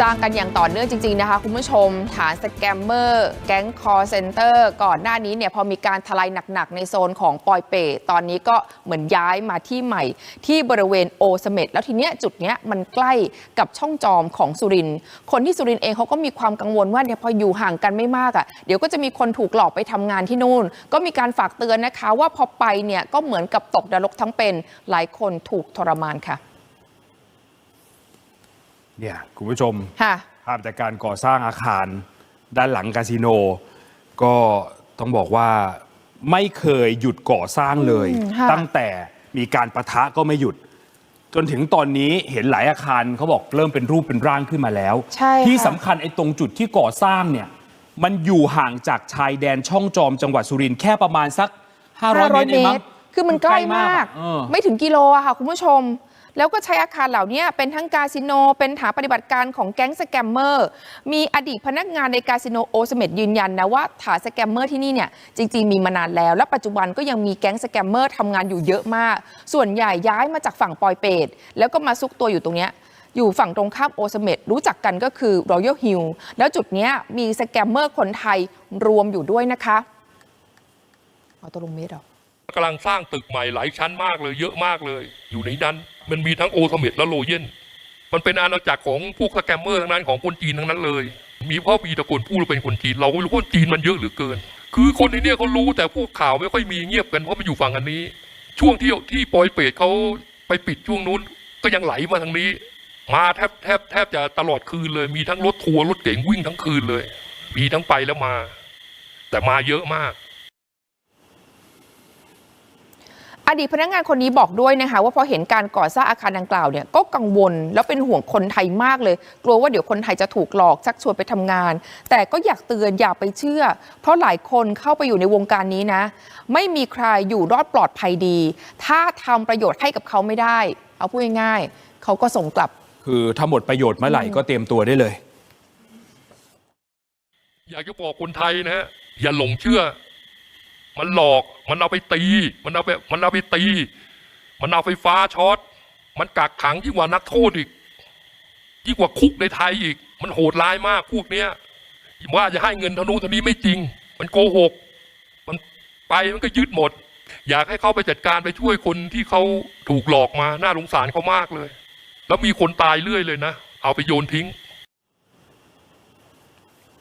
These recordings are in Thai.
สร้างกันอย่างต่อเนื่องจริง ๆ นะคะ คุณผู้ชม ฐานสแกมเมอร์ แก๊งคอร์เซนเตอร์ ก่อนหน้านี้เนี่ยพอมีการทลายหนัก ๆ ในโซนของปอยเปตตอนนี้ก็เหมือนย้ายมาที่ใหม่ ที่บริเวณโอสเมดแล้วทีเนี้ยจุดเนี้ยมันใกล้กับช่องจอมของสุริน คนที่สุรินเองเขาก็มีความกังวลว่าเนี่ยพออยู่ห่างกันไม่มากอะ่ะเดี๋ยวก็จะมีคนถูกหลอกไปทำงานที่นู่น ก็มีการฝากเตือนนะคะ ว่าพอไปเนี่ยก็เหมือนกับตกนรกทั้งเป็นหลายคนถูกทรมานค่ะ เนี่ยคุณผู้ชมค่ะภาพจากการก่อสร้างอาคารด้านหลังคาสิโน ก็ต้องบอกว่าไม่เคยหยุดก่อสร้างเลยอืมค่ะตั้งแต่มีการประทะก็ไม่หยุด จนถึงตอนนี้เห็นหลายอาคารเขาบอกเริ่มเป็นรูปเป็นร่างขึ้นมาแล้วใช่ค่ะที่สำคัญไอ้ตรงจุดที่ก่อสร้างเนี่ยมันอยู่ห่างจากชายแดนช่องจอมจังหวัดสุรินทร์แค่ประมาณสัก 500 เมตรเองมั้งคือมันใกล้มากเออไม่ถึงกิโลอะค่ะคุณผู้ชม แล้วก็ใช้อาคารเหล่านี้เป็นทั้งคาสิโน เป็นฐานปฏิบัติการของแก๊งสแกมเมอร์ มีอดีตพนักงานในคาสิโนโอสเมดยืนยันนะว่าฐานสแกมเมอร์ที่นี่เนี่ยจริง ๆ มีมานานแล้ว และปัจจุบันก็ยังมีแก๊งสแกมเมอร์ทำงานอยู่เยอะมาก ส่วนใหญ่ย้ายมาจากฝั่งปอยเปตแล้วก็มาซุกตัวอยู่ตรงเนี้ยอยู่ฝั่งตรงข้ามโอสเมดรู้จักกันก็คือ Royal Hill แล้วจุดเนี้ยมีสแกมเมอร์คนไทยรวมอยู่ด้วยนะคะเอาตัวลงเมตรเหรอกำลังสร้างตึกใหม่หลายชั้นมากเลย เยอะมากเลย อยู่ในนั้น มันมีทั้งโอทเมดและโลเยนมันเป็นอาณาจักรของพวกสแกมเมอร์ทั้งนั้นของคนจีนทั้งนั้นเลย มีพ่อมีตระกูลพูดเป็นคนจีน เราก็ไม่รู้ว่าจีนมันเยอะเหลือเกิน คือคนในเนี้ยเขารู้แต่พวกข่าวไม่ค่อยมีเงียบกันเพราะมันอยู่ฝั่งอันนี้ ช่วงที่ที่ปอยเปรตเขาไปปิดช่วงนู้น ก็ยังไหลมาทางนี้ มาแทบแทบแทบจะตลอดคืนเลย มีทั้งรถทัวร์รถเก๋งวิ่งทั้งคืนเลย มีทั้งไปแล้วมา แต่มาเยอะมาก อ ดีตพนักงานคนนี้บอกด้วยนะคะว่าพอเห็นการก่อสร้างอาคารดังกล่าวเนี่ยก็กังวลแล้วเป็นห่วงคนไทยมากเลย กลัวว่าเดี๋ยวคนไทยจะถูกหลอกชักชวนไปทำงาน แต่ก็อยากเตือนอย่าไปเชื่อ เพราะหลายคนเข้าไปอยู่ในวงการนี้นะ ไม่มีใครอยู่รอดปลอดภัยดี ถ้าทำประโยชน์ให้กับเขาไม่ได้ เอาพูดง่ายๆเขาก็ส่งกลับ คือถ้าหมดประโยชน์เมื่อไหร่ก็เตรียมตัวได้เลย อยากจะบอกคนไทยนะฮะอย่าหลงเชื่อ มันหลอก มันเอาไปตี มันเอาไป มันเอาไปตี มันเอาไฟฟ้าช็อต มันกักขังยิ่งกว่านักโทษอีก ยิ่งกว่าคุกในไทยอีก มันโหดร้ายมากพวกเนี้ยว่าจะให้เงินเทนุเทนี้ไม่จริง มันโกหก มันไปมันก็ยึดหมด อยากให้เขาไปจัดการไปช่วยคนที่เขาถูกหลอกมา น่าสงสารเขามากเลย แล้วมีคนตายเรื่อยเลยนะ เอาไปโยนทิ้ง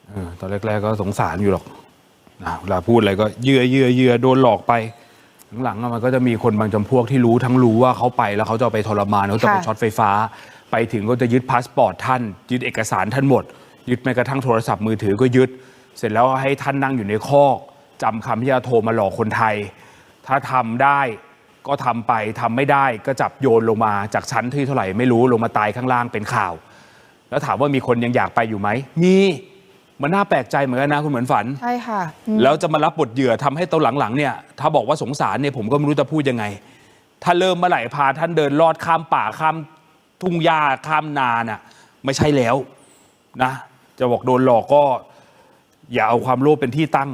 อตอนแรกๆก็สงสารอยู่หรอก นะเวลาพูดอะไรก็เยื่อเยื่อเยื่อโดนหลอกไป หลังๆอะมันก็จะมีคนบางจำพวกที่รู้ทั้งรู้ว่าเขาไปแล้วเขาจะเอาไปทรมานเขาจะไปค่ะ ช็อตไฟฟ้า ไปถึงก็จะยึดพาสปอร์ตท่าน ยึดเอกสารท่านหมด ยึดแม้กระทั่งโทรศัพท์มือถือก็ยึด เสร็จแล้วให้ท่านนั่งอยู่ในคอกจำคำที่จะโทรมาหลอกคนไทย ถ้าทำได้ก็ทำไปทำไม่ได้ก็จับโยนลงมาจากชั้นที่เท่าไหร่ไม่รู้ลงมาตายข้างล่างเป็นข่าว แล้วถามว่ามีคนยังอยากไปอยู่ไหม มี มันน่าแปลกใจเหมือนกันนะคุณเหมือนฝัน ใช่ค่ะอืมแล้วจะมารับบทเหยื่อทำให้ตัวหลังๆเนี่ยถ้าบอกว่าสงสารเนี่ยผมก็ไม่รู้จะพูดยังไง ถ้าเริ่มเมื่อไหร่พาท่านเดินลอดข้ามป่าข้ามทุ่งหญ้าข้ามนาน่ะไม่ใช่แล้วนะ จะบอกโดนหลอกก็ อย่าเอาความโลภเป็นที่ตั้ง